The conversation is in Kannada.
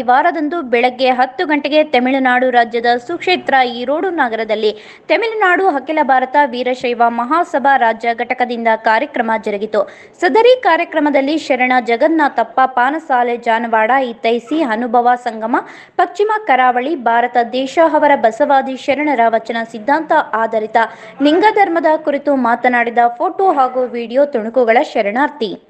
ಈ ವಾರದಂದು ಬೆಳಗ್ಗೆ ಹತ್ತು ಗಂಟೆಗೆ ತಮಿಳುನಾಡು ರಾಜ್ಯದ ಸುಕ್ಷೇತ್ರ ಈರೋಡು ನಗರದಲ್ಲಿ ತಮಿಳುನಾಡು ಅಖಿಲ ಭಾರತ ವೀರಶೈವ ಮಹಾಸಭಾ ರಾಜ್ಯ ಘಟಕದಿಂದ ಕಾರ್ಯಕ್ರಮ ಜರುಗಿತು. ಸದರಿ ಕಾರ್ಯಕ್ರಮದಲ್ಲಿ ಶರಣ ಜಗನ್ನಾಥಪ್ಪ, ಪಾನಸಾಲೆ ಜಾನವಾಡ ಇತೈಸಿ ಅನುಭವ ಸಂಗಮ, ಪಶ್ಚಿಮ ಕರಾವಳಿ, ಭಾರತ ದೇಶ ಅವರ ಬಸವಾದಿ ಶರಣರ ವಚನ ಸಿದ್ಧಾಂತ ಆಧಾರಿತ ಲಿಂಗಧರ್ಮದ ಕುರಿತು ಮಾತನಾಡಿದ ಫೋಟೋ ಹಾಗೂ ವಿಡಿಯೋ ತುಣುಕುಗಳ ಶರಣಾರ್ಥಿ.